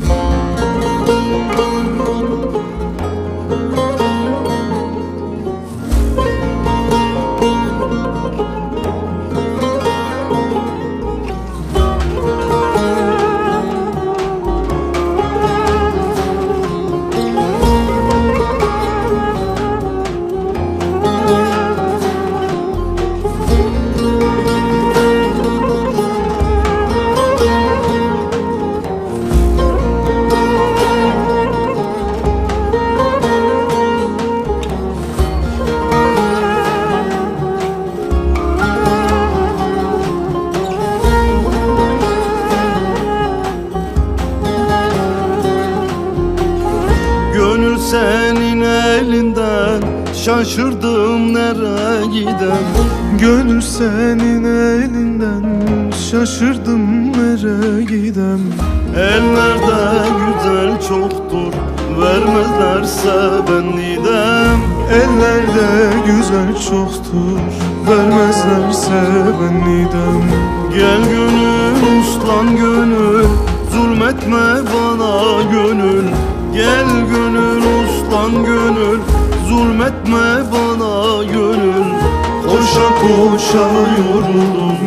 Gönül senin elinden Şaşırdım nereye giden Gönül senin elinden Şaşırdım nereye gidem? Ellerde güzel çoktur Vermezlerse ben nidem? Ellerde güzel çoktur Vermezlerse ben nidem? Gel gönül uslan gönül Zulmetme bana gönül. Gel gönül Zulmetme bana gönül? Koşa koşa yoruldum.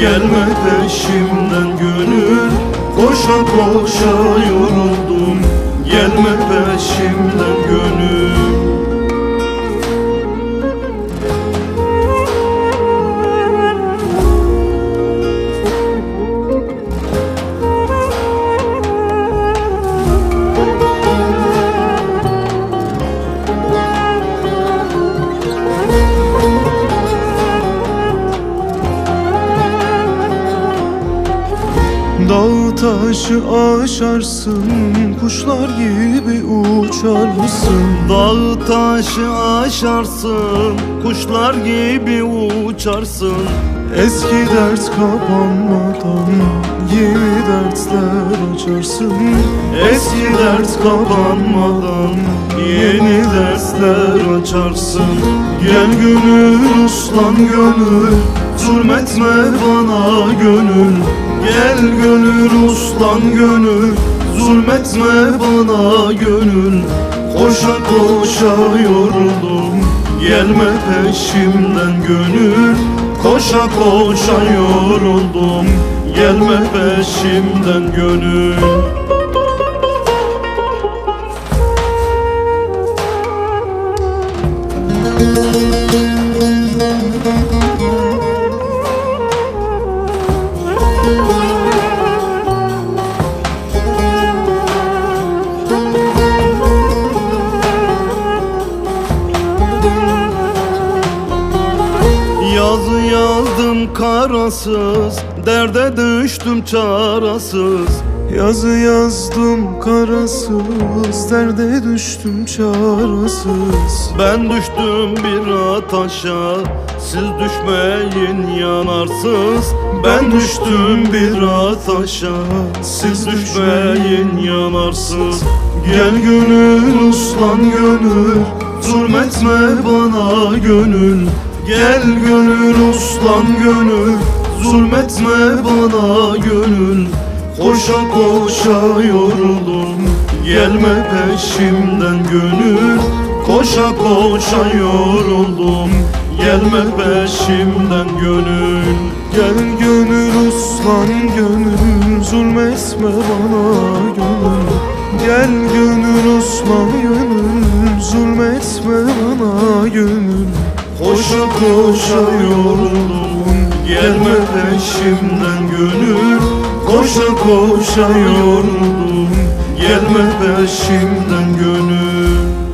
Gelme peşimden gönül. Koşa koşa yoruldum. Gelme peşimden gönül Dağ taşı aşarsın Kuşlar gibi uçarsın. Dağı taşı aşarsın Kuşlar gibi uçarsın. Eski dert kapanmadan Yeni dertler açarsın. Eski dert kapanmadan Yeni dersler açarsın. Gel gönül uslan gönül Zulmetme bana gönül Gel gönül uslan gönül Zulmetme bana gönül. Koşa koşa yoruldum Gelme peşimden gönül. Koşa koşa yoruldum Gelme peşimden gönül Yazı yazdım karasız Derde düştüm çarasız. Yazı yazdım karasız Derde düştüm çarasız. Ben düştüm bir ataşa Siz düşmeyin yanarsız. Ben düştüm bir ataşa Siz düşmeyin yanarsız. Gel gönül uslan gönül Zulmetme bana gönül Gel gönül uslan gönül Zulmetme bana gönül. Koşa koşa yoruldum Gelme peşimden gönül. Koşa koşa yoruldum Gelme peşimden gönül. Gel gönül uslan gönül Zulmetme bana gönül. Gel gönül uslan gönül Zulmetme bana gönül Koşa koşa yoruldum Gelme peşimden gönül. Koşa koşa yoruldum Gelme peşimden gönül